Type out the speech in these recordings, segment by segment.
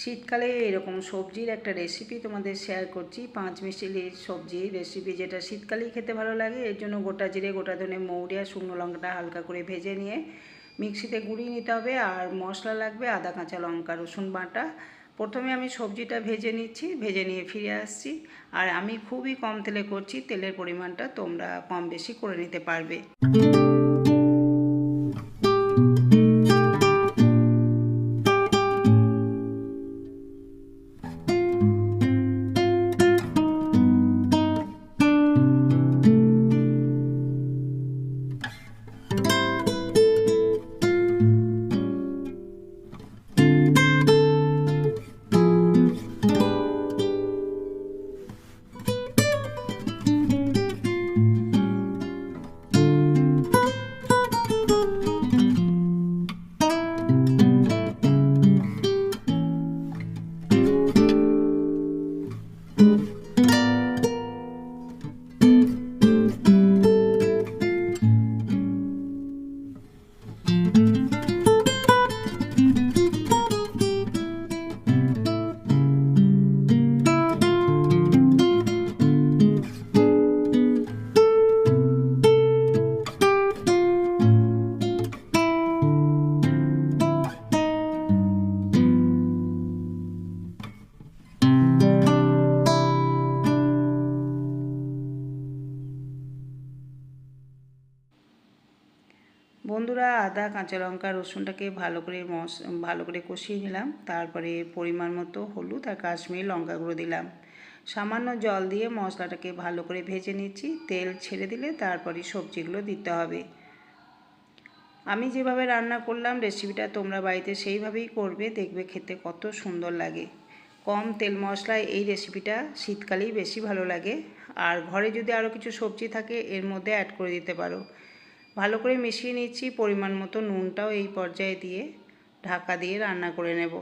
শীতকালে এরকম সবজির একটা রেসিপি তোমাদের শেয়ার করছি। পাঁচ মিশিলির সবজি রেসিপি যেটা শীতকালেই খেতে ভালো লাগে। এর জন্য গোটা জিরে, গোটা ধনে মৌরি আর শুকনো লঙ্কাটা হালকা করে ভেজে নিয়ে মিক্সিতে গুঁড়িয়ে নিতে হবে। আর মশলা লাগবে আদা, কাঁচা লঙ্কা, রসুন বাটা। প্রথমে আমি সবজিটা ভেজে নিচ্ছি, ভেজে নিয়ে ফিরে আসছি। আর আমি খুবই কম তেলে করছি, তেলের পরিমাণটা তোমরা কম বেশি করে নিতে পারবে। বন্ধুরা আদা, কাঁচা লঙ্কা, রসুনটাকে ভালো করে মশ ভালো করে কষিয়ে নিলাম। তারপরে পরিমাণ মতো হলুদ আর কাশ্মীর লঙ্কা গুঁড়ো দিলাম। সামান্য জল দিয়ে মশলাটাকে ভালো করে ভেজে নিচ্ছি। তেল ছেড়ে দিলে তারপরে সবজিগুলো দিতে হবে। আমি যেভাবে রান্না করলাম, রেসিপিটা তোমরা বাড়িতে সেইভাবেই করবে। দেখবে খেতে কত সুন্দর লাগে। কম তেল মশলায় এই রেসিপিটা শীতকালেই বেশি ভালো লাগে। আর ঘরে যদি আরও কিছু সবজি থাকে, এর মধ্যে অ্যাড করে দিতে পারো। ভালো করে মিশিয়ে নিচ্ছি, পরিমাণ মতো নুনটাও এই পর্যায়ে দিয়ে ঢাকা দিয়ে রান্না করে নেব।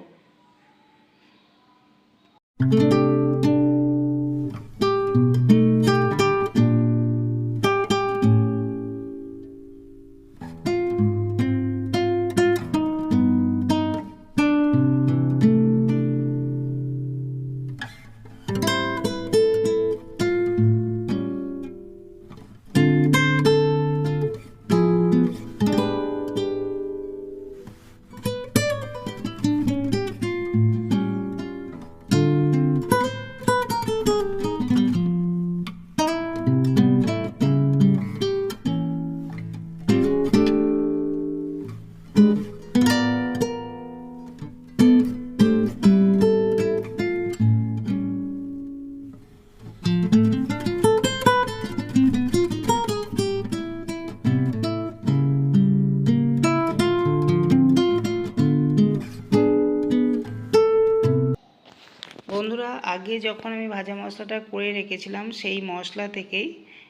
আগে যখন আমি ভাজা মশলাটা করে রেখেছিলাম, সেই মশলা থেকেই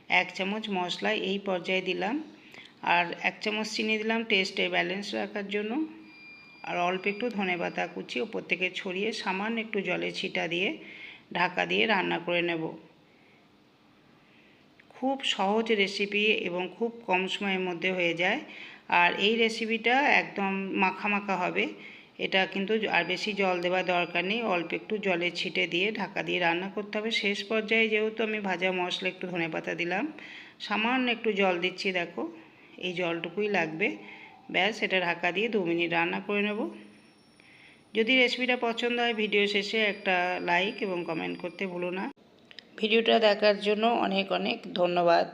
এক চামচ মশলা এই পর্যায়ে দিলাম। আর এক চামচ চিনি দিলাম টেস্টে ব্যালেন্স রাখার জন্য। আর অল্প একটু ধনে পাতা কুচি ওপর থেকে ছড়িয়ে সামান্য একটু জলে ছিটা দিয়ে ঢাকা দিয়ে রান্না করে নেব। খুব সহজ রেসিপি এবং খুব কম সময়ের মধ্যে হয়ে যায়। আর এই রেসিপিটা একদম মাখা মাখা হবে। এটা কিন্তু আর বেশি জল দেওয়ার দরকার নেই, অল্প একটু জলে ছিটে দিয়ে ঢাকা দিয়ে রান্না করতে হবে। শেষ পর্যায়ে যেহেতু আমি ভাজা মশলা একটু ধনে পাতা দিলাম, সামান্য একটু জল দিচ্ছি দেখো, এই জলটুকুই লাগবে। ব্যাস, এটা ঢাকা দিয়ে দু মিনিট রান্না করে নেব। যদি রেসিপিটা পছন্দ হয়, ভিডিও শেষে একটা লাইক এবং কমেন্ট করতে ভুলো না। ভিডিওটা দেখার জন্য অনেক অনেক ধন্যবাদ।